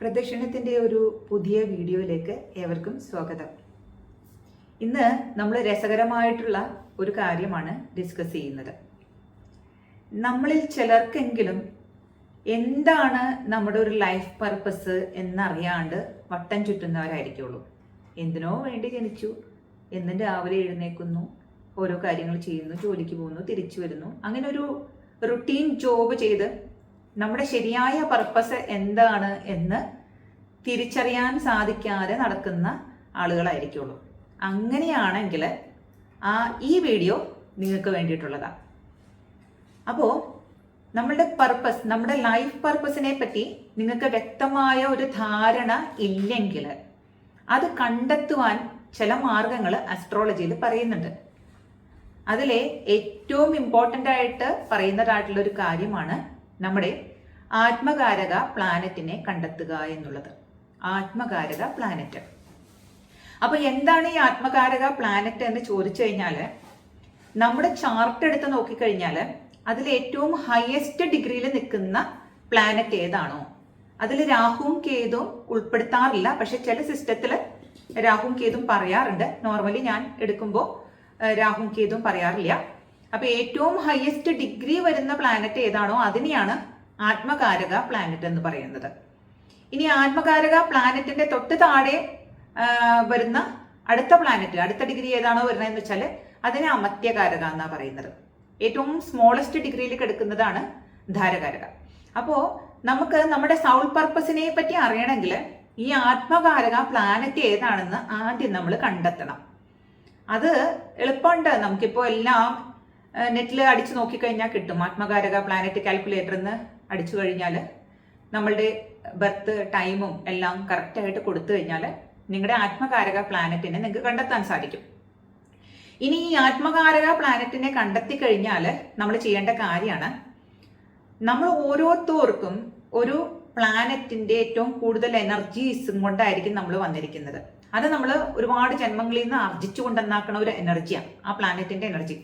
പ്രദക്ഷിണത്തിന്റെ ഒരു പുതിയ വീഡിയോയിലേക്ക് ഏവർക്കും സ്വാഗതം. ഇന്ന് നമ്മൾ രസകരമായിട്ടുള്ള ഒരു കാര്യമാണ് ഡിസ്കസ് ചെയ്യുന്നത്. നമ്മളിൽ ചിലർക്കെങ്കിലും എന്താണ് നമ്മുടെ ഒരു ലൈഫ് പർപ്പസ് എന്നറിയാണ്ട് വട്ടം ചുറ്റുന്നവരായിരിക്കുള്ളൂ. എന്തിനോ വേണ്ടി ജനിച്ചു എന്നും രാവിലെ എഴുന്നേക്കുന്നു ഓരോ കാര്യങ്ങൾ ചെയ്യുന്നു ജോലിക്ക് പോകുന്നു തിരിച്ചു വരുന്നു അങ്ങനെ ഒരു റുട്ടീൻ ജോബ് ചെയ്ത് നമ്മുടെ ശരിയായ പർപ്പസ് എന്താണ് എന്ന് തിരിച്ചറിയാൻ സാധിക്കാതെ നടക്കുന്ന ആളുകളായിരിക്കുള്ളൂ. അങ്ങനെയാണെങ്കിൽ ആ ഈ വീഡിയോ നിങ്ങൾക്ക് വേണ്ടിയിട്ടുള്ളതാണ് അപ്പോൾ നമ്മളുടെ പർപ്പസ് നമ്മുടെ ലൈഫ് പർപ്പസിനെ പറ്റി നിങ്ങൾക്ക് വ്യക്തമായ ഒരു ധാരണ ഇല്ലെങ്കിൽ അത് കണ്ടെത്തുവാൻ ചില മാർഗങ്ങൾ അസ്ട്രോളജിയിൽ പറയുന്നുണ്ട്. അതിലെ ഏറ്റവും ഇമ്പോർട്ടന്റ് ആയിട്ട് പറയുന്നതായിട്ടുള്ള ഒരു കാര്യമാണ് നമ്മുടെ ആത്മകാരക പ്ലാനറ്റിനെ കണ്ടെത്തുക എന്നുള്ളത്. ആത്മകാരക പ്ലാനറ്റ്. അപ്പൊ എന്താണ് ഈ ആത്മകാരക പ്ലാനറ്റ് എന്ന് ചോദിച്ചു കഴിഞ്ഞാൽ നമ്മുടെ ചാർട്ട് എടുത്ത് നോക്കിക്കഴിഞ്ഞാൽ അതിൽ ഏറ്റവും ഹയസ്റ്റ് ഡിഗ്രിയിൽ നിൽക്കുന്ന പ്ലാനറ്റ് ഏതാണോ? അതിൽ രാഹുവും കേതുവും ഉൾപ്പെടുത്താറില്ല. പക്ഷെ ചില സിസ്റ്റത്തിൽ രാഹുവും കേതും പറയാറുണ്ട്. നോർമലി ഞാൻ എടുക്കുമ്പോൾ രാഹുവും കേതും പറയാറില്ല. അപ്പൊ ഏറ്റവും ഹയസ്റ്റ് ഡിഗ്രി വരുന്ന പ്ലാനറ്റ് ഏതാണോ അതിനെയാണ് ആത്മകാരക പ്ലാനറ്റ് എന്ന് പറയുന്നത്. ഇനി ആത്മകാരക പ്ലാനറ്റിന്റെ തൊട്ട് താഴെ വരുന്ന അടുത്ത പ്ലാനറ്റ് അടുത്ത ഡിഗ്രി ഏതാണോ വരുന്നതെന്ന് വെച്ചാൽ അതിനെ അമത്യകാരക എന്നാണ് പറയുന്നത്. ഏറ്റവും സ്മോളസ്റ്റ് ഡിഗ്രിയിൽ കിടക്കുന്നതാണ് ധാരകാരക. അപ്പോൾ നമുക്ക് നമ്മുടെ സൗൾ പർപ്പസിനെ പറ്റി അറിയണമെങ്കിൽ ഈ ആത്മകാരക പ്ലാനറ്റ് ഏതാണെന്ന് ആദ്യം നമ്മൾ കണ്ടെത്തണം. അത് എളുപ്പമുണ്ട്. നമുക്കിപ്പോൾ എല്ലാം നെറ്റിൽ അടിച്ചു നോക്കിക്കഴിഞ്ഞാൽ കിട്ടും. ആത്മകാരക പ്ലാനറ്റ് കാൽക്കുലേറ്റർ എന്ന് അടിച്ചു കഴിഞ്ഞാൽ നമ്മളുടെ ബർത്ത് ടൈമും എല്ലാം കറക്റ്റായിട്ട് കൊടുത്തു കഴിഞ്ഞാൽ നിങ്ങളുടെ ആത്മകാരക പ്ലാനറ്റിനെ നിങ്ങൾക്ക് കണ്ടെത്താൻ സാധിക്കും. ഇനി ഈ ആത്മകാരക പ്ലാനറ്റിനെ കണ്ടെത്തി കഴിഞ്ഞാൽ നമ്മൾ ചെയ്യേണ്ട കാര്യമാണ് നമ്മൾ ഓരോരുത്തർക്കും ഒരു പ്ലാനറ്റിന്റെ ഏറ്റവും കൂടുതൽ എനർജീസും കൊണ്ടായിരിക്കും നമ്മൾ വന്നിരിക്കുന്നത്. അത് നമ്മൾ ഒരുപാട് ജന്മങ്ങളിൽ നിന്ന് ആർജിച്ചു കൊണ്ടുവന്നാക്കുന്ന ഒരു എനർജിയാണ് ആ പ്ലാനറ്റിന്റെ എനർജി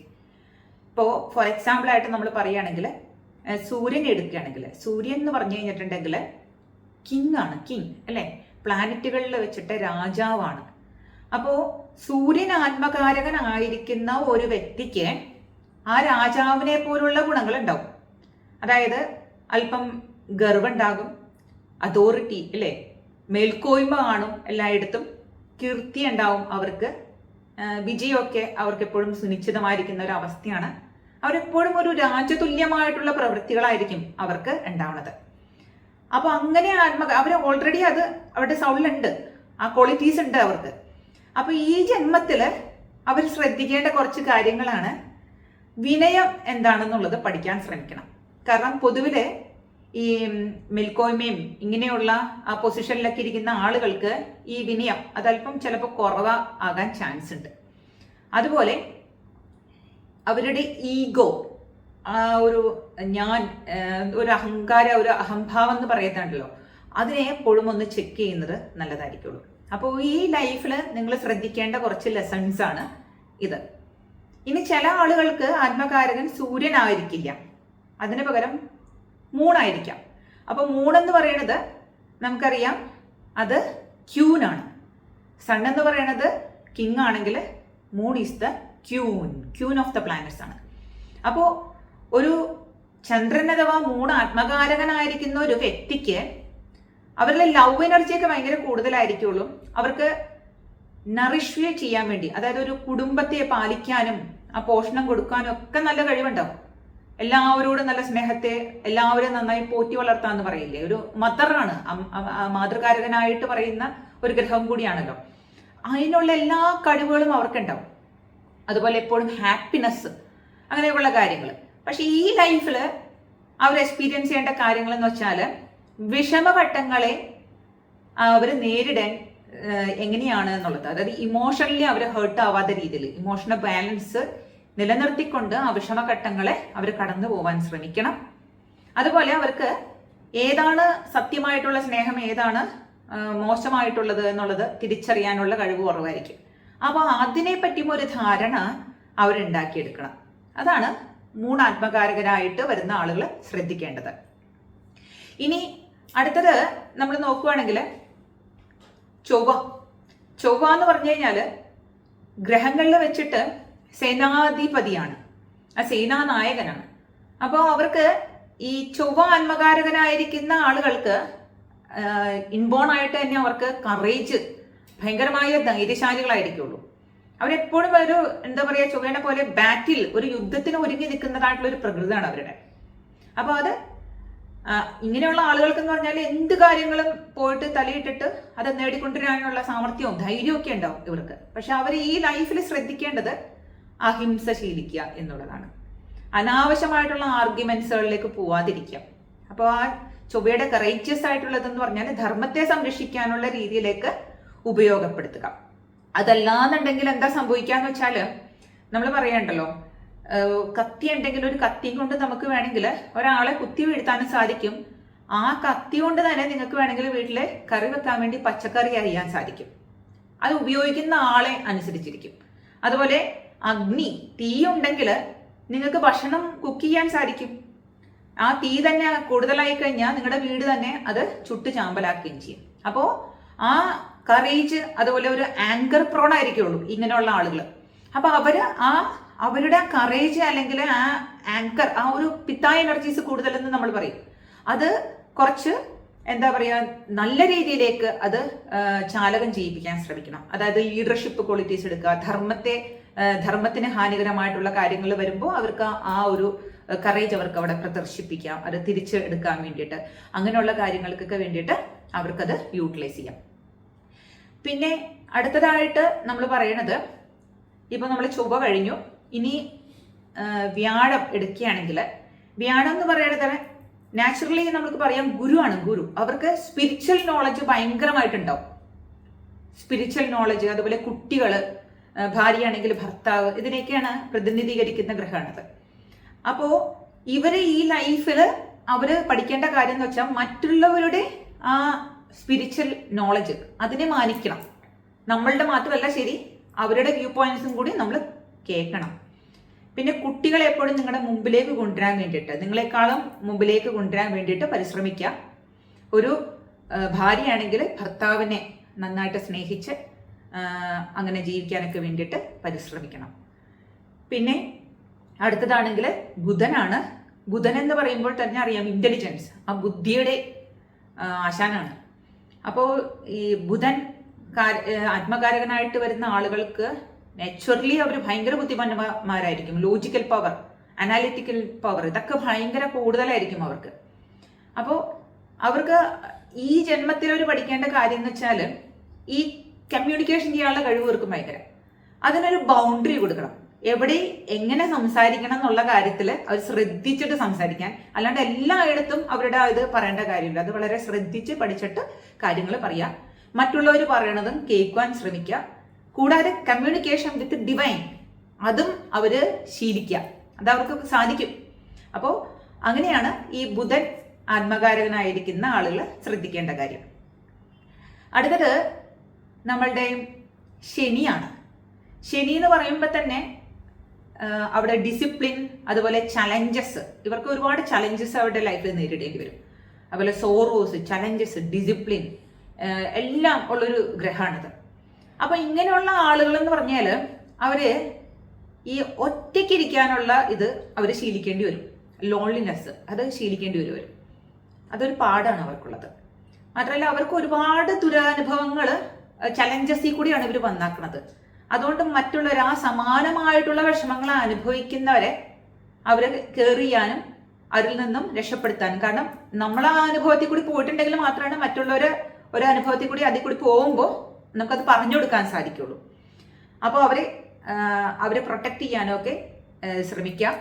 ഇപ്പോൾ ഫോർ എക്സാമ്പിൾ ആയിട്ട് നമ്മൾ പറയുകയാണെങ്കിൽ ഏഹ് സൂര്യൻ എടുക്കുകയാണെങ്കിൽ സൂര്യൻ എന്ന് പറഞ്ഞു കഴിഞ്ഞിട്ടുണ്ടെങ്കിൽ കിങ് ആണ് കിങ് അല്ലേ? പ്ലാനറ്റുകളിൽ വെച്ചിട്ട് രാജാവാണ്. അപ്പോൾ സൂര്യൻ ആത്മകാരകനായിരിക്കുന്ന ഒരു വ്യക്തിക്ക് ആ രാജാവിനെ പോലുള്ള ഗുണങ്ങൾ ഉണ്ടാവും അതായത് അല്പം ഗർവുണ്ടാകും അതോറിറ്റി അല്ലേ? മേൽക്കോയ്മ കാണും എല്ലായിടത്തും കീർത്തി ഉണ്ടാവും അവർക്ക് വിജയമൊക്കെ അവർക്ക് എപ്പോഴും സുനിശ്ചിതമായിരിക്കുന്ന ഒരു അവസ്ഥയാണ് അവരെപ്പോഴും ഒരു രാജ്യതുല്യമായിട്ടുള്ള പ്രവൃത്തികളായിരിക്കും അവർക്ക് ഉണ്ടാവുന്നത്. അപ്പോൾ അങ്ങനെ ആത്മ അവർ ഓൾറെഡി അത് അവരുടെ സൗളിലുണ്ട്. ആ ക്വാളിറ്റീസ് ഉണ്ട് അവർക്ക്. അപ്പോൾ ഈ ജന്മത്തിൽ അവർ ശ്രദ്ധിക്കേണ്ട കുറച്ച് കാര്യങ്ങളാണ് വിനയം എന്താണെന്നുള്ളത് പഠിക്കാൻ ശ്രമിക്കണം. കാരണം പൊതുവിൽ ഈ മിൽക്കോയ്മയും ഇങ്ങനെയുള്ള ആ പൊസിഷനിലൊക്കെ ഇരിക്കുന്ന ആളുകൾക്ക് ഈ വിനയം അതല്പം ചിലപ്പോൾ കുറവ് ആകാൻ ചാൻസ് ഉണ്ട്. അതുപോലെ അവരുടെ ഈഗോ ആ ഒരു ഞാൻ ഒരു അഹങ്കാര ഒരു അഹംഭാവം എന്ന് പറയുന്നുണ്ടല്ലോ അതിനെ എപ്പോഴും ഒന്ന് ചെക്ക് ചെയ്യുന്നത് നല്ലതായിരിക്കുള്ളൂ. അപ്പോൾ ഈ ലൈഫിൽ നിങ്ങൾ ശ്രദ്ധിക്കേണ്ട കുറച്ച് ലെസൺസ് ആണ് ഇത്. ഇനി ചില ആളുകൾക്ക് ആത്മകാരകൻ സൂര്യനായിരിക്കില്ല അതിന് പകരം മൂണായിരിക്കാം അപ്പോൾ മൂണെന്ന് പറയുന്നത് നമുക്കറിയാം അത് ക്യൂനാണ് സൺ എന്ന് പറയുന്നത് കിങ് ആണെങ്കിൽ moon is the queen queen of the planets ആണ്. അപ്പോൾ ഒരു ചന്ദ്രൻ അഥവാ മൂൺ ആത്മകാരകനായിരിക്കുന്ന ഒരു വ്യക്തിക്ക് അവരുടെ ലവ് എനർജിയൊക്കെ ഭയങ്കര കൂടുതലായിരിക്കുള്ളൂ. അവർക്ക് നറിഷ്യെ ചെയ്യാൻ വേണ്ടി അതായത് ഒരു കുടുംബത്തെ പാലിക്കാനും ആ പോഷണം കൊടുക്കാനും ഒക്കെ നല്ല കഴിവുണ്ടാവും. എല്ലാവരോടും നല്ല സ്നേഹത്തെ എല്ലാവരും നന്നായി പോറ്റി വളർത്താന്ന് പറയില്ലേ? ഒരു മദറാണ് മാതൃകാരകനായിട്ട് പറയുന്ന ഒരു ഗ്രഹം കൂടിയാണല്ലോ. അതിനുള്ള എല്ലാ കഴിവുകളും അവർക്കുണ്ടാവും. അതുപോലെ എപ്പോഴും ഹാപ്പിനെസ് അങ്ങനെയുള്ള കാര്യങ്ങൾ. പക്ഷെ ഈ ലൈഫിൽ അവർ എക്സ്പീരിയൻസ് ചെയ്യേണ്ട കാര്യങ്ങൾ എന്ന് വെച്ചാൽ വിഷമഘട്ടങ്ങളെ അവർ നേരിടാൻ എങ്ങനെയാണ് എന്നുള്ളത്. അതായത് ഇമോഷണലി അവർ ഹേർട്ട് ആവാത്ത രീതിയിൽ ഇമോഷണൽ ബാലൻസ് നിലനിർത്തിക്കൊണ്ട് ആ വിഷമഘട്ടങ്ങളെ അവർ കടന്നു പോവാൻ ശ്രമിക്കണം. അതുപോലെ അവർക്ക് ഏതാണ് സത്യമായിട്ടുള്ള സ്നേഹം ഏതാണ് മോശമായിട്ടുള്ളത് എന്നുള്ളത് തിരിച്ചറിയാനുള്ള കഴിവ് കുറവായിരിക്കും. അപ്പോൾ അതിനെ പറ്റിയും ഒരു ധാരണ അവരുണ്ടാക്കിയെടുക്കണം. അതാണ് മൂണാത്മകാരകരായിട്ട് വരുന്ന ആളുകൾ ശ്രദ്ധിക്കേണ്ടത്. ഇനി അടുത്തത് നമ്മൾ നോക്കുവാണെങ്കിൽ ചൊവ്വ. ചൊവ്വ എന്ന് പറഞ്ഞു കഴിഞ്ഞാൽ ഗ്രഹങ്ങളിൽ വെച്ചിട്ട് സേനാധിപതിയാണ്. ആ സേനാനായകനാണ്. അപ്പോൾ അവർക്ക് ഈ ചൊവ്വ ആത്മകാരകനായിരിക്കുന്ന ആളുകൾക്ക് ഇൻബോൺ ആയിട്ട് തന്നെ അവർക്ക് കറേജ് ഭയങ്കരമായ ധൈര്യശാലികളായിരിക്കുള്ളൂ. അവരെപ്പോഴും ഒരു എന്താ പറയുക ചുവേനെ പോലെ ബാറ്റിൽ ഒരു യുദ്ധത്തിന് ഒരുങ്ങി നിൽക്കുന്നതായിട്ടുള്ള ഒരു പ്രകൃതമാണ് അവരുടെ. അപ്പോൾ അത് ഇങ്ങനെയുള്ള ആളുകൾക്ക് എന്ന് പറഞ്ഞാൽ എന്ത് കാര്യങ്ങളും പോയിട്ട് തലയിട്ടിട്ട് അത് നേടിക്കൊണ്ടുവരാനുള്ള സാമർഥ്യവും ധൈര്യവും ഒക്കെ ഉണ്ടാവും ഇവർക്ക്. പക്ഷെ അവർ ഈ ലൈഫിൽ ശ്രദ്ധിക്കേണ്ടത് അഹിംസ ശീലിക്കുക എന്നുള്ളതാണ്. അനാവശ്യമായിട്ടുള്ള ആർഗ്യുമെന്റ്സുകളിലേക്ക് പോവാതിരിക്കുക. അപ്പോൾ ആ ചൊവ്വയുടെ കറേറ്റിയസ് ആയിട്ടുള്ളതെന്ന് പറഞ്ഞാൽ ധർമ്മത്തെ സംരക്ഷിക്കാനുള്ള രീതിയിലേക്ക് ഉപയോഗപ്പെടുത്തുക. അതല്ലാന്നുണ്ടെങ്കിൽ എന്താ സംഭവിക്കാന്ന് വെച്ചാൽ നമ്മൾ പറയണ്ടല്ലോ കത്തി ഉണ്ടെങ്കിൽ ഒരു കത്തി കൊണ്ട് നമുക്ക് വേണമെങ്കിൽ ഒരാളെ കുത്തി വീഴ്ത്താനും സാധിക്കും. ആ കത്തി കൊണ്ട് തന്നെ നിങ്ങൾക്ക് വേണമെങ്കിൽ വീട്ടിൽ കറി വെക്കാൻ വേണ്ടി പച്ചക്കറി അരിയാൻ സാധിക്കും. അത് ഉപയോഗിക്കുന്ന ആളെ അനുസരിച്ചിരിക്കും. അതുപോലെ അഗ്നി തീ ഉണ്ടെങ്കിൽ നിങ്ങൾക്ക് ഭക്ഷണം കുക്ക് ചെയ്യാൻ സാധിക്കും. ആ തീ തന്നെ കൂടുതലായി കഴിഞ്ഞാൽ നിങ്ങളുടെ വീട് തന്നെ അത് ചുട്ട് ചാമ്പലാക്കുകയും ചെയ്യും. അപ്പോൾ ആ കറേജ് അതുപോലെ ഒരു ആങ്കർ പ്രോൺ ആയിരിക്കുള്ളൂ ഇങ്ങനെയുള്ള ആളുകൾ അപ്പൊ അവർ ആ അവരുടെ കറേജ് അല്ലെങ്കിൽ ആ ആങ്കർ ആ ഒരു പിത്തായ എനർജീസ് കൂടുതലെന്ന് നമ്മൾ പറയും. അത് കുറച്ച് എന്താ പറയാ നല്ല രീതിയിലേക്ക് അത് ചാലകം ചെയ്യിപ്പിക്കാൻ ശ്രമിക്കണം. അതായത് ലീഡർഷിപ്പ് ക്വാളിറ്റീസ് എടുക്കുക. ധർമ്മത്തെ ധർമ്മത്തിന് ഹാനികരമായിട്ടുള്ള കാര്യങ്ങൾ വരുമ്പോൾ അവർക്ക് ആ ഒരു കറേജ് അവർക്ക് അവിടെ പ്രദർശിപ്പിക്കാം. അത് തിരിച്ചെടുക്കാൻ വേണ്ടിയിട്ട്. അങ്ങനെയുള്ള കാര്യങ്ങൾക്കൊക്കെ വേണ്ടിയിട്ട് അവർക്കത് യൂട്ടിലൈസ് ചെയ്യാം. പിന്നെ അടുത്തതായിട്ട് നമ്മൾ പറയണത് ഇപ്പൊ നമ്മൾ ചൊവ്വ കഴിഞ്ഞു. ഇനി വ്യാഴം എടുക്കുകയാണെങ്കിൽ വ്യാഴം എന്ന് പറയുന്നത് നാച്ചുറലി നമുക്ക് പറയാം ഗുരുവാണ് ഗുരു. അവർക്ക് സ്പിരിച്വൽ നോളജ് ഭയങ്കരമായിട്ടുണ്ടാവും. സ്പിരിച്വൽ നോളജ് അതുപോലെ കുട്ടികൾ ഭാര്യയാണെങ്കിൽ ഭർത്താവ് ഇതിനെയൊക്കെയാണ് പ്രതിനിധീകരിക്കുന്ന ഗ്രഹമാണത്. അപ്പോ ഇവർ ഈ ലൈഫിൽ അവർ പഠിക്കേണ്ട കാര്യം എന്ന് വെച്ചാൽ മറ്റുള്ളവരുടെ ആ സ്പിരിച്വൽ നോളജ് അതിനെ മാനിക്കണം. നമ്മളുടെ മാത്രമല്ല ശരി അവരുടെ വ്യൂ പോയിന്റ്സും കൂടി നമ്മൾ കേൾക്കണം. പിന്നെ കുട്ടികളെ എപ്പോഴും നിങ്ങളുടെ മുമ്പിലേക്ക് കൊണ്ടുവരാൻ വേണ്ടിയിട്ട് നിങ്ങളെക്കാളും മുമ്പിലേക്ക് കൊണ്ടുവരാൻ വേണ്ടിയിട്ട് പരിശ്രമിക്കുക. ഒരു ഭാര്യയാണെങ്കിൽ ഭർത്താവിനെ നന്നായിട്ട് സ്നേഹിച്ച് അങ്ങനെ ജീവിക്കാനൊക്കെ വേണ്ടിയിട്ട് പരിശ്രമിക്കണം. പിന്നെ അടുത്തതാണെങ്കിൽ ബുധനാണ്. ബുധൻ എന്ന് പറയുമ്പോൾ തന്നെ അറിയാം ഇന്റലിജൻസ് ആ ബുദ്ധിയുടെ ആശാനാണ്. അപ്പോൾ ഈ ബുധൻ ആത്മകാരകനായിട്ട് വരുന്ന ആളുകൾക്ക് നാച്ചുറലി അവർ ഭയങ്കര ബുദ്ധിമാന്മാരായിരിക്കും. ലോജിക്കൽ പവർ അനാലിറ്റിക്കൽ പവർ ഇതൊക്കെ ഭയങ്കര കൂടുതലായിരിക്കും അവർക്ക്. അപ്പോൾ അവർക്ക് ഈ ജന്മത്തിൽ അവർ പഠിക്കേണ്ട കാര്യം എന്ന് വെച്ചാൽ ഈ കമ്മ്യൂണിക്കേഷൻ ചെയ്യാനുള്ള കഴിവ് അവർക്ക് ഭയങ്കര. അതിനൊരു ബൗണ്ടറി കൊടുക്കണം. എവിടെ എങ്ങനെ സംസാരിക്കണം എന്നുള്ള കാര്യത്തിൽ അവർ ശ്രദ്ധിച്ചിട്ട് സംസാരിക്കാൻ. അല്ലാണ്ട് എല്ലായിടത്തും അവരുടെ ഇത് പറയേണ്ട കാര്യമില്ല. അത് വളരെ ശ്രദ്ധിച്ച് പഠിച്ചിട്ട് കാര്യങ്ങൾ പറയാം. മറ്റുള്ളവർ പറയണതും കേൾക്കുവാൻ ശ്രമിക്കുക കൂടാതെ കമ്മ്യൂണിക്കേഷൻ വിത്ത് ഡിവൈൻ അതും അവർ ശീലിക്കുക അത് അവർക്ക് സാധിക്കും. അപ്പോൾ അങ്ങനെയാണ് ഈ ബുധൻ ആത്മകാരകനായിരിക്കുന്ന ആളുകൾ ശ്രദ്ധിക്കേണ്ട കാര്യം. അടുത്തത് നമ്മളുടെ ശനിയാണ്. ശനി എന്ന് പറയുമ്പോൾ തന്നെ അവിടെ ഡിസിപ്ലിൻ അതുപോലെ ചലഞ്ചസ് ഇവർക്ക് ഒരുപാട് ചലഞ്ചസ് അവരുടെ ലൈഫിൽ നേരിടേണ്ടി വരും. അതുപോലെ സോറോസ് ചലഞ്ചസ് ഡിസിപ്ലിൻ എല്ലാം ഉള്ളൊരു ഗ്രഹമാണിത്. അപ്പൊ ഇങ്ങനെയുള്ള ആളുകൾ എന്ന് പറഞ്ഞാൽ അവർ ഈ ഒറ്റയ്ക്കിരിക്കാനുള്ള ഇത് അവർ ശീലിക്കേണ്ടി വരും. ലോൺലിനെസ് അത് ശീലിക്കേണ്ടി വരും അവർ. അതൊരു പാടാണ് അവർക്കുള്ളത്. മാത്രമല്ല അവർക്ക് ഒരുപാട് ദുരനുഭവങ്ങൾ ചലഞ്ചസിൽ കൂടിയാണ് ഇവർ വന്നാക്കുന്നത്. അതുകൊണ്ട് മറ്റുള്ളവർ ആ സമാനമായിട്ടുള്ള വിഷമങ്ങൾ അനുഭവിക്കുന്നവരെ അവരെ കയറിയാനും അതിൽ നിന്നും രക്ഷപ്പെടുത്താനും. കാരണം നമ്മൾ ആ അനുഭവത്തിൽ കൂടി പോയിട്ടുണ്ടെങ്കിൽ മാത്രമാണ് മറ്റുള്ളവർ ഒരു അനുഭവത്തിൽ കൂടി അതിൽ കൂടി പോകുമ്പോൾ നമുക്കത് പറഞ്ഞു കൊടുക്കാൻ സാധിക്കുള്ളൂ. അപ്പോൾ അവരെ അവരെ പ്രൊട്ടക്റ്റ് ചെയ്യാനും ഒക്കെ ശ്രമിക്കാം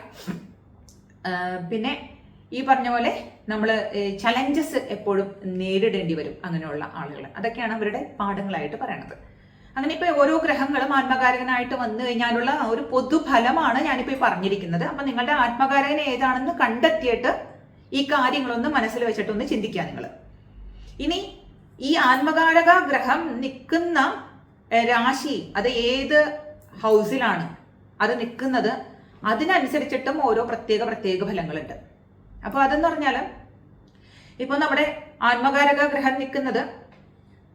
പിന്നെ ഈ പറഞ്ഞ പോലെ നമ്മൾ ചലഞ്ചസ് എപ്പോഴും നേരിടേണ്ടി വരും അങ്ങനെയുള്ള ആളുകൾ അതൊക്കെയാണ് അവരുടെ പാഠങ്ങളായിട്ട് പറയണത്. അങ്ങനെ ഇപ്പൊ ഓരോ ഗ്രഹങ്ങളും ആത്മകാരകനായിട്ട് വന്നു കഴിഞ്ഞാലുള്ള ഒരു പൊതുഫലമാണ് ഞാനിപ്പോ പറഞ്ഞിരിക്കുന്നത്. അപ്പൊ നിങ്ങളുടെ ആത്മകാരകൻ ഏതാണെന്ന് കണ്ടെത്തിയിട്ട് ഈ കാര്യങ്ങളൊന്ന് മനസ്സിൽ വെച്ചിട്ടൊന്ന് ചിന്തിക്കുക നിങ്ങൾ ഇനി ഈ ആത്മകാരക ഗ്രഹം നിൽക്കുന്ന രാശി അത് ഏത് ഹൗസിലാണ്? അത് നിൽക്കുന്നത് അതിനനുസരിച്ചിട്ടും ഓരോ പ്രത്യേക പ്രത്യേക ഫലങ്ങളുണ്ട്. അപ്പൊ അതെന്ന് പറഞ്ഞാൽ ഇപ്പൊ നമ്മുടെ ആത്മകാരക ഗ്രഹം നിൽക്കുന്നത്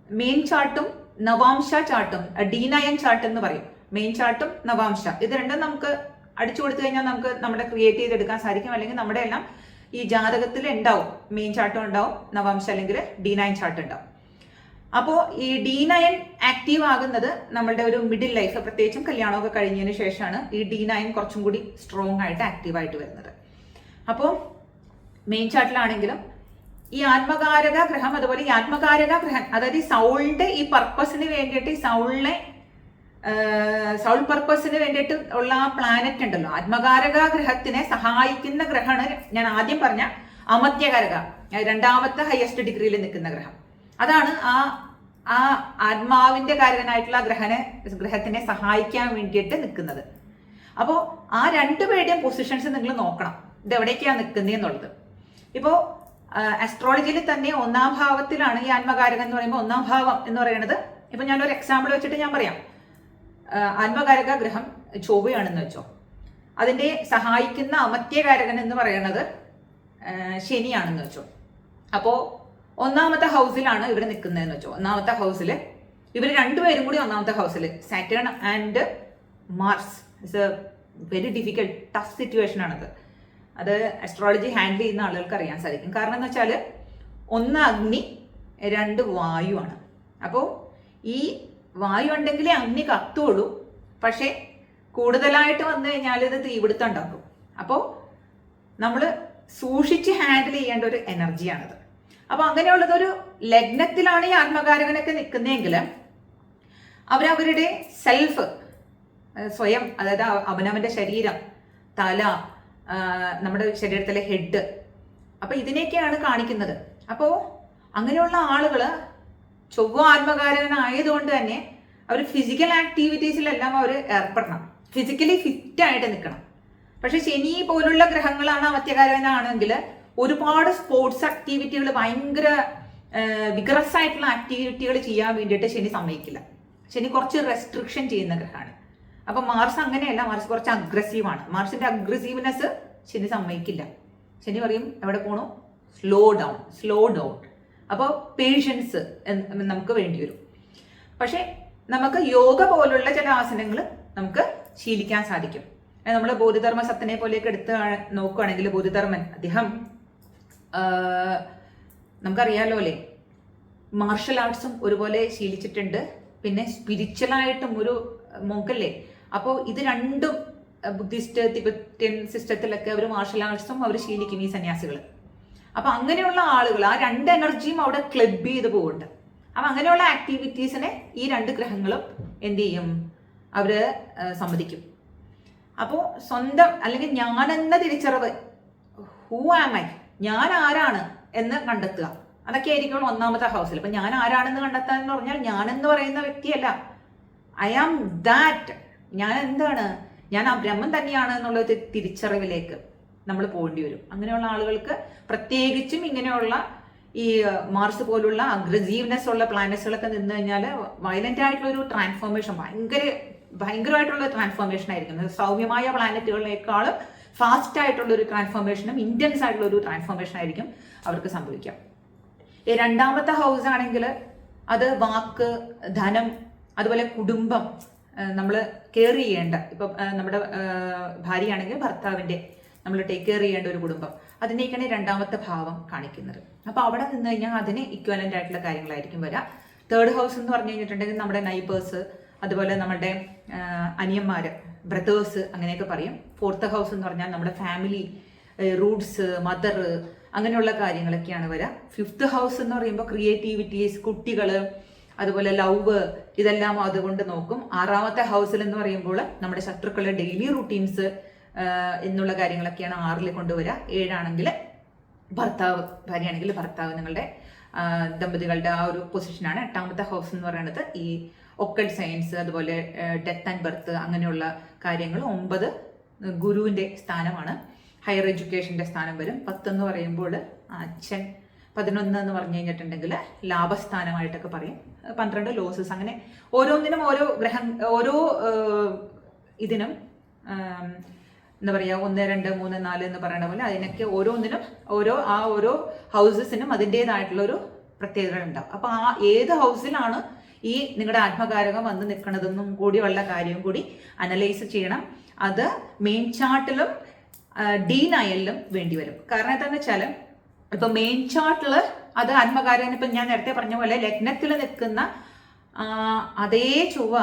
മെയിൻ ചാർട്ടും നവാംശ ചാർട്ടും ഡി നയൻ ചാർട്ട് എന്ന് പറയും. മെയിൻ ചാർട്ടും നവാംശ. ഇത് രണ്ടും നമുക്ക് അടിച്ചു കൊടുത്തു കഴിഞ്ഞാൽ നമുക്ക് നമ്മുടെ ക്രിയേറ്റ് ചെയ്തെടുക്കാൻ സാധിക്കും. അല്ലെങ്കിൽ നമ്മുടെ എല്ലാം ഈ ജാതകത്തിൽ ഉണ്ടാവും. മെയിൻ ചാർട്ടും ഉണ്ടാവും നവാംശ അല്ലെങ്കിൽ ഡി നയൻ ചാർട്ട് ഉണ്ടാവും. അപ്പോൾ ഈ ഡി നയൻ ആക്റ്റീവ് ആകുന്നത് നമ്മളുടെ ഒരു മിഡിൽ ലൈഫ് പ്രത്യേകിച്ചും കല്യാണമൊക്കെ കഴിഞ്ഞതിന് ശേഷമാണ് ഈ ഡി നയൻ കുറച്ചും കൂടി സ്ട്രോങ് ആയിട്ട് ആക്റ്റീവ് ആയിട്ട് വരുന്നത്. അപ്പോൾ മെയിൻ ചാർട്ടിലാണെങ്കിലും ഈ ആത്മകാരക ഗ്രഹം അതുപോലെ ഈ ആത്മകാരക ഗ്രഹം അതായത് ഈ സൗളിന്റെ ഈ പർപ്പസിന് വേണ്ടിയിട്ട് ഈ സൗളിനെ സൗൾ പർപ്പസിന് വേണ്ടിയിട്ട് ഉള്ള ആ പ്ലാനറ്റ് ഉണ്ടല്ലോ. ആത്മകാരക ഗ്രഹത്തിനെ സഹായിക്കുന്ന ഗ്രഹമാണ് ഞാൻ ആദ്യം പറഞ്ഞ അമത്യകാരക രണ്ടാമത്തെ ഹയസ്റ്റ് ഡിഗ്രിയിൽ നിൽക്കുന്ന ഗ്രഹം. അതാണ് ആ ആ ആത്മാവിന്റെ കാരകനായിട്ടുള്ള ഗ്രഹനെ ഗ്രഹത്തിനെ സഹായിക്കാൻ വേണ്ടിയിട്ട് നിൽക്കുന്നത്. അപ്പോൾ ആ രണ്ടുപേരുടെയും പൊസിഷൻസ് നിങ്ങൾ നോക്കണം. ഇത് എവിടേക്കാണ് നിൽക്കുന്നതെന്നുള്ളത്. ഇപ്പോൾ അസ്ട്രോളജിയിൽ തന്നെ ഒന്നാം ഭാവത്തിലാണ് ഈ ആത്മകാരകം എന്ന് പറയുമ്പോൾ ഒന്നാം ഭാവം എന്ന് പറയുന്നത്. ഇപ്പൊ ഞാനൊരു എക്സാമ്പിൾ വെച്ചിട്ട് ഞാൻ പറയാം. ആത്മകാരക ഗ്രഹം ചൊവ്വയാണെന്ന് വെച്ചോ. അതിന്റെ സഹായിക്കുന്ന അമത്യകാരകൻ എന്ന് പറയുന്നത് ശനിയാണെന്ന് വെച്ചോ. അപ്പോ ഒന്നാമത്തെ ഹൗസിലാണ് ഇവർ നിൽക്കുന്നതെന്ന് വെച്ചോ. ഒന്നാമത്തെ ഹൗസിൽ ഇവർ രണ്ടുപേരും കൂടി ഒന്നാമത്തെ ഹൗസിൽ Saturn and Mars. It's a very difficult tough situation ആണത്. അത് അസ്ട്രോളജി ഹാൻഡിൽ ചെയ്യുന്ന ആളുകൾക്ക് അറിയാൻ സാധിക്കും. കാരണം എന്ന് വെച്ചാൽ ഒന്ന് അഗ്നി രണ്ട് വായുവാണ്. അപ്പോൾ ഈ വായു ഉണ്ടെങ്കിലേ അഗ്നി കത്തുള്ളൂ. പക്ഷേ കൂടുതലായിട്ട് വന്നു കഴിഞ്ഞാൽ ഇത് തീപിടുത്തം ഉണ്ടാക്കും. അപ്പോൾ നമ്മൾ സൂക്ഷിച്ച് ഹാൻഡിൽ ചെയ്യേണ്ട ഒരു എനർജിയാണത് അപ്പോൾ അങ്ങനെയുള്ളതൊരു ലഗ്നത്തിലാണ് ഈ ആത്മകാരകനൊക്കെ നിൽക്കുന്നതെങ്കിൽ അവരവരുടെ സെൽഫ് സ്വയം അതായത് അവ- അവനവന്റെ ശരീരം തല നമ്മുടെ ശരീരത്തിലെ ഹെഡ് അപ്പൊ ഇതിനെയൊക്കെയാണ് കാണിക്കുന്നത്. അപ്പോൾ അങ്ങനെയുള്ള ആളുകൾ ചൊവ്വ ആത്മകാരകനായതുകൊണ്ട് തന്നെ അവർ ഫിസിക്കൽ ആക്ടിവിറ്റീസിലെല്ലാം അവർ ഏർപ്പെടണം. ഫിസിക്കലി ഫിറ്റായിട്ട് നിൽക്കണം. പക്ഷെ ശനി പോലുള്ള ഗ്രഹങ്ങളാണ് അമത്യകാരകനാണെങ്കിൽ ഒരുപാട് സ്പോർട്സ് ആക്ടിവിറ്റികൾ ഭയങ്കര വിഗ്രസ് ആയിട്ടുള്ള ആക്ടിവിറ്റികൾ ചെയ്യാൻ വേണ്ടിയിട്ട് ശനി സമ്മതിക്കില്ല. ശനി കുറച്ച് റെസ്ട്രിക്ഷൻ ചെയ്യുന്ന ഗ്രഹമാണ്. അപ്പൊ മാർസ് അങ്ങനെയല്ല മാർസ് കുറച്ച് അഗ്രസീവാണ് മാർസിന്റെ അഗ്രസീവ്നെസ് ശനി സമ്മതിക്കില്ല. ശനി പറയും എവിടെ പോണു? സ്ലോ ഡൗൺ സ്ലോ ഡൗൺ അപ്പോൾ പേഷ്യൻസ് നമുക്ക് വേണ്ടി വരും. പക്ഷെ നമുക്ക് യോഗ പോലുള്ള ചില ആസനങ്ങൾ നമുക്ക് ശീലിക്കാൻ സാധിക്കും. നമ്മൾ ബോധിധർമ്മ സത്തനെ പോലെയൊക്കെ എടുത്ത് നോക്കുകയാണെങ്കിൽ ബോധിധർമ്മൻ അദ്ദേഹം നമുക്കറിയാലോ അല്ലേ മാർഷൽ ആർട്സും ഒരുപോലെ ശീലിച്ചിട്ടുണ്ട്. പിന്നെ സ്പിരിച്വലായിട്ടും ഒരു മോക്കല്ലേ അപ്പോൾ ഇത് രണ്ടും ബുദ്ധിസ്റ്റ് തിബറ്റൻ സിസ്റ്റത്തിലൊക്കെ അവർ മാർഷൽ ആർട്സും അവർ ശീലിക്കും ഈ സന്യാസികൾ അപ്പൊ അങ്ങനെയുള്ള ആളുകൾ ആ രണ്ട് എനർജിയും അവിടെ ക്ലബ് ചെയ്ത് പോകുന്നുണ്ട് അപ്പൊ അങ്ങനെയുള്ള ആക്ടിവിറ്റീസിനെ ഈ രണ്ട് ഗ്രഹങ്ങളും എന്ത് ചെയ്യും? അവർ സമ്മതിക്കും. അപ്പോൾ സ്വന്തം അല്ലെങ്കിൽ ഞാൻ എന്ന തിരിച്ചറിവ് ഹൂ ആം ഐ ഞാൻ ആരാണ് എന്ന് കണ്ടെത്തുക. അതൊക്കെ ആയിരിക്കും ഒന്നാമത്തെ ഹൗസിൽ. അപ്പൊ ഞാൻ ആരാണെന്ന് കണ്ടെത്താൻ എന്ന് പറഞ്ഞാൽ എന്ന് പറയുന്ന വ്യക്തിയല്ല. ഐ ആം ദാറ്റ് ഞാൻ എന്താണ് ഞാൻ ആ ബ്രഹ്മം തന്നെയാണ് എന്നുള്ള ഒരു തിരിച്ചറിവിലേക്ക് നമ്മൾ പോകേണ്ടി വരും. അങ്ങനെയുള്ള ആളുകൾക്ക് പ്രത്യേകിച്ചും ഇങ്ങനെയുള്ള ഈ മാർസ് പോലുള്ള അഗ്രസീവ്നെസ് ഉള്ള പ്ലാനറ്റ്സുകളൊക്കെ നിന്ന് കഴിഞ്ഞാൽ വയലന്റ് ആയിട്ടുള്ള ഒരു ട്രാൻസ്ഫോർമേഷൻ ഭയങ്കര ഭയങ്കരമായിട്ടുള്ള ട്രാൻസ്ഫോർമേഷൻ ആയിരിക്കും. സൗമ്യമായ പ്ലാനറ്റുകളേക്കാളും ഫാസ്റ്റ് ആയിട്ടുള്ള ഒരു ട്രാൻസ്ഫോർമേഷനും ഇന്റൻസ് ആയിട്ടുള്ള ഒരു ട്രാൻസ്ഫോർമേഷൻ ആയിരിക്കും അവർക്ക് സംഭവിക്കാം രണ്ടാമത്തെ ഹൗസ് ആണെങ്കിൽ അത് വാക്ക് ധനം അതുപോലെ കുടുംബം നമ്മൾ കെയർ ചെയ്യേണ്ട. ഇപ്പം നമ്മുടെ ഭാര്യയാണെങ്കിൽ ഭർത്താവിന്റെ നമ്മൾ ടേക്ക് കെയർ ചെയ്യേണ്ട ഒരു കുടുംബം. അതിനേക്കാണ് രണ്ടാമത്തെ ഭാവം കാണിക്കുന്നത്. അപ്പോൾ അവിടെ നിന്ന് കഴിഞ്ഞാൽ അതിന് ഇക്വലന്റ് ആയിട്ടുള്ള കാര്യങ്ങളായിരിക്കും വരിക തേർഡ് ഹൗസ് എന്ന് പറഞ്ഞു കഴിഞ്ഞിട്ടുണ്ടെങ്കിൽ നമ്മുടെ നൈബേഴ്സ് അതുപോലെ നമ്മുടെ അനിയന്മാർ ബ്രദേഴ്സ് അങ്ങനെയൊക്കെ പറയും. ഫോർത്ത് ഹൗസ് എന്ന് പറഞ്ഞാൽ നമ്മുടെ ഫാമിലി റൂട്ട്സ് മദർ അങ്ങനെയുള്ള കാര്യങ്ങളൊക്കെയാണ് വരിക ഫിഫ്ത്ത് ഹൗസ് എന്ന് പറയുമ്പോൾ ക്രിയേറ്റിവിറ്റീസ് കുട്ടികൾ അതുപോലെ ലവ് ഇതെല്ലാം അതുകൊണ്ട് നോക്കും. ആറാമത്തെ ഹൗസിൽ എന്ന് പറയുമ്പോൾ നമ്മുടെ ശത്രുക്കളുടെ ഡെയിലി റുട്ടീൻസ് എന്നുള്ള കാര്യങ്ങളൊക്കെയാണ് ആറിൽ കൊണ്ടുവരിക. ഏഴാണെങ്കിൽ ഭർത്താവ് ഭാര്യയാണെങ്കിൽ ഭർത്താവ് നിങ്ങളുടെ ദമ്പതികളുടെ ആ ഒരു പൊസിഷനാണ് എട്ടാമത്തെ ഹൗസ് എന്ന് പറയുന്നത് ഈ ഒക്കൽ സയൻസ് അതുപോലെ ഡെത്ത് ആൻഡ് ബർത്ത് അങ്ങനെയുള്ള കാര്യങ്ങൾ ഒമ്പത് ഗുരുവിന്റെ സ്ഥാനമാണ്. ഹയർ എഡ്യൂക്കേഷന്റെ സ്ഥാനം വരും. പത്തെന്ന് പറയുമ്പോൾ അച്ഛൻ പതിനൊന്ന് എന്ന് പറഞ്ഞു കഴിഞ്ഞിട്ടുണ്ടെങ്കിൽ ലാഭസ്ഥാനമായിട്ടൊക്കെ പറയും. പന്ത്രണ്ട് ലോസസ് അങ്ങനെ ഓരോന്നിനും ഓരോ ഗ്രഹം ഓരോ ഇതിനും എന്താ പറയുക ഒന്ന് രണ്ട് മൂന്ന് നാല് എന്ന് പറയണ പോലെ അതിനൊക്കെ ഓരോന്നിനും ഓരോ ആ ഓരോ ഹൗസസിനും അതിന്റെതായിട്ടുള്ള ഒരു പ്രത്യേകത ഉണ്ടാവും. അപ്പോൾ ആ ഏത് ഹൗസിലാണ് ഈ നിങ്ങളുടെ ആത്മകാരകം വന്ന് നിൽക്കുന്നതെന്നും കൂടിയുള്ള കാര്യവും കാര്യം കൂടി അനലൈസ് ചെയ്യണം. അത് മെയിൻ ചാർട്ടിലും ഡി നയലിലും വേണ്ടി വരും. കാരണം എന്താണെന്ന് വെച്ചാൽ ഇപ്പൊ മെയിൻ ചാർട്ടിൽ അത് ആത്മകാരൻ ഇപ്പം ഞാൻ നേരത്തെ പറഞ്ഞ പോലെ ലഗ്നത്തിൽ നിൽക്കുന്ന അതേ ചൊവ്വ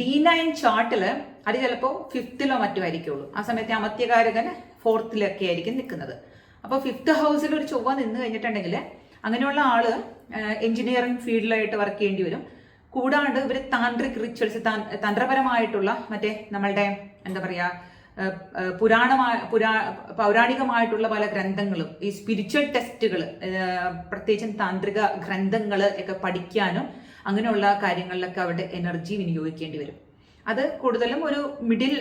ഡി നയൻ ചാർട്ടിൽ അത് ചിലപ്പോൾ ഫിഫ്ത്തിലോ മറ്റോ ആയിരിക്കുള്ളൂ. ആ സമയത്ത് അമത്യകാരകൻ ഫോർത്തിലൊക്കെ ആയിരിക്കും നിൽക്കുന്നത്. അപ്പോൾ ഫിഫ്ത്ത് ഹൗസിൽ ഒരു ചൊവ്വ നിന്ന് കഴിഞ്ഞിട്ടുണ്ടെങ്കിൽ അങ്ങനെയുള്ള ആൾ എഞ്ചിനീയറിംഗ് ഫീൽഡിലായിട്ട് വർക്ക് ചെയ്യേണ്ടി വരും. കൂടാണ്ട് ഇവർ താന്ത്രിക് റിച്വൽസ് തന്ത്രപരമായിട്ടുള്ള മറ്റേ നമ്മളുടെ എന്താ പറയാ ഏഹ്, ഏഹ്, പുരാണമായ പുരാ പൗരാണികമായിട്ടുള്ള പല ഗ്രന്ഥങ്ങളും ഈ സ്പിരിച്വൽ ടെസ്റ്റുകൾ പ്രത്യേകിച്ചും താന്ത്രിക ഗ്രന്ഥങ്ങൾ ഒക്കെ പഠിക്കാനും അങ്ങനെയുള്ള കാര്യങ്ങളിലൊക്കെ അവരുടെ എനർജി വിനിയോഗിക്കേണ്ടി വരും. അത് കൂടുതലും ഒരു മിഡിൽ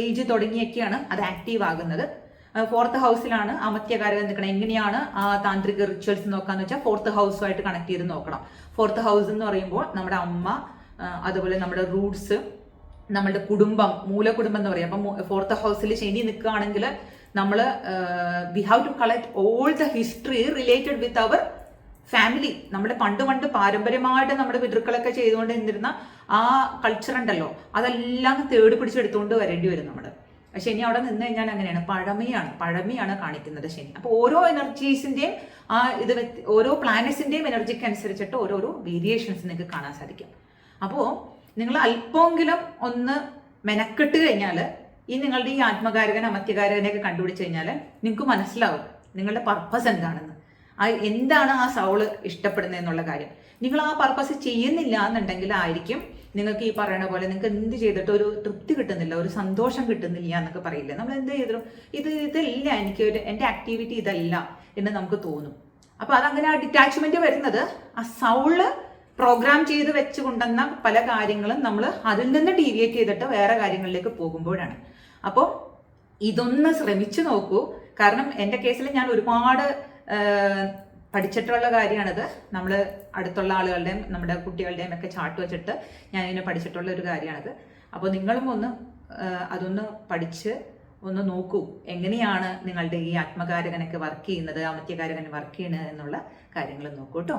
ഏജ് തുടങ്ങിയൊക്കെയാണ് അത് ആക്റ്റീവ് ആകുന്നത്. ഫോർത്ത് ഹൗസിലാണ് അമത്യകാരകൻ നിൽക്കണം. എങ്ങനെയാണ് ആ താന്ത്രിക റിച്വൽസ് നോക്കാന്ന് വെച്ചാൽ ഫോർത്ത് ഹൗസുമായിട്ട് കണക്ട് ചെയ്ത് നോക്കണം. ഫോർത്ത് ഹൗസ് എന്ന് പറയുമ്പോൾ നമ്മുടെ അമ്മ അതുപോലെ നമ്മുടെ റൂട്ട്സ് നമ്മളുടെ കുടുംബം മൂലകുടുംബം എന്ന് പറയും. അപ്പം ഫോർത്ത് ഹൗസിൽ ശനി നിൽക്കുകയാണെങ്കിൽ നമ്മൾ we have to collect all the history related with our family നമ്മുടെ പണ്ട് പണ്ട് പാരമ്പര്യമായിട്ട് നമ്മുടെ പിതൃക്കളൊക്കെ ചെയ്തുകൊണ്ട് നിന്നിരുന്ന ആ കൾച്ചർ ഉണ്ടല്ലോ. അതെല്ലാം തേടി പിടിച്ചെടുത്തുകൊണ്ട് വരേണ്ടി വരും നമ്മൾ ശനി അവിടെ നിന്ന് കഴിഞ്ഞാൽ അങ്ങനെയാണ്. പഴമയാണ്. പഴമയാണ് കാണിക്കുന്നത് ശനി. അപ്പോൾ ഓരോ എനർജീസിന്റെയും ആ ഇത് ഓരോ പ്ലാനറ്റ്സിന്റെയും എനർജിക്ക് അനുസരിച്ചിട്ട് ഓരോരോ വേരിയേഷൻസ് നിങ്ങൾക്ക് കാണാൻ സാധിക്കും. അപ്പോൾ നിങ്ങൾ അല്പമെങ്കിലും ഒന്ന് മെനക്കെട്ട് കഴിഞ്ഞാൽ ഈ നിങ്ങളുടെ ഈ ആത്മകാരകൻ അമത്യകാരകനെയൊക്കെ കണ്ടുപിടിച്ച് കഴിഞ്ഞാൽ നിങ്ങൾക്ക് മനസ്സിലാവും നിങ്ങളുടെ പർപ്പസ് എന്താണെന്ന്. ആ എന്താണ് ആ സൗൾ ഇഷ്ടപ്പെടുന്നത് എന്നുള്ള കാര്യം. നിങ്ങൾ ആ പർപ്പസ് ചെയ്യുന്നില്ല എന്നുണ്ടെങ്കിൽ ആയിരിക്കും നിങ്ങൾക്ക് ഈ പറയണ പോലെ നിങ്ങൾക്ക് എന്ത് ചെയ്തിട്ട് ഒരു തൃപ്തി കിട്ടുന്നില്ല ഒരു സന്തോഷം കിട്ടുന്നില്ല എന്നൊക്കെ പറയില്ല. നമ്മൾ എന്ത് ചെയ്തു? ഇത് ഇതല്ല എനിക്ക് ഒരു എന്റെ ആക്ടിവിറ്റി ഇതല്ല എന്ന് നമുക്ക് തോന്നും. അപ്പൊ അതങ്ങനെ ആ ഡിറ്റാച്ച്മെന്റ് വരുന്നത് ആ സൗൾ പ്രോഗ്രാം ചെയ്ത് വെച്ചുകൊണ്ടെന്ന പല കാര്യങ്ങളും നമ്മൾ അതിൽ നിന്ന് ഡീവിയേറ്റ് ചെയ്തിട്ട് വേറെ കാര്യങ്ങളിലേക്ക് പോകുമ്പോഴാണ്. അപ്പോൾ ഇതൊന്ന് ശ്രമിച്ചു നോക്കൂ. കാരണം എന്റെ കേസിൽ ഞാൻ ഒരുപാട് പഠിച്ചിട്ടുള്ള കാര്യമാണിത്. നമ്മൾ അടുത്തുള്ള ആളുകളുടെയും നമ്മുടെ കുട്ടികളുടെയും ഒക്കെ ചാട്ട് വെച്ചിട്ട് ഞാൻ ഇതിനെ പഠിച്ചിട്ടുള്ള ഒരു കാര്യമാണിത്. അപ്പോൾ നിങ്ങളും ഒന്ന് അതൊന്ന് പഠിച്ച് ഒന്ന് നോക്കൂ. എങ്ങനെയാണ് നിങ്ങളുടെ ഈ ആത്മകാരകനൊക്കെ വർക്ക് ചെയ്യുന്നത് അമത്യകാരകൻ വർക്ക് ചെയ്യുന്നത് എന്നുള്ള കാര്യങ്ങൾ നോക്കൂ കേട്ടോ.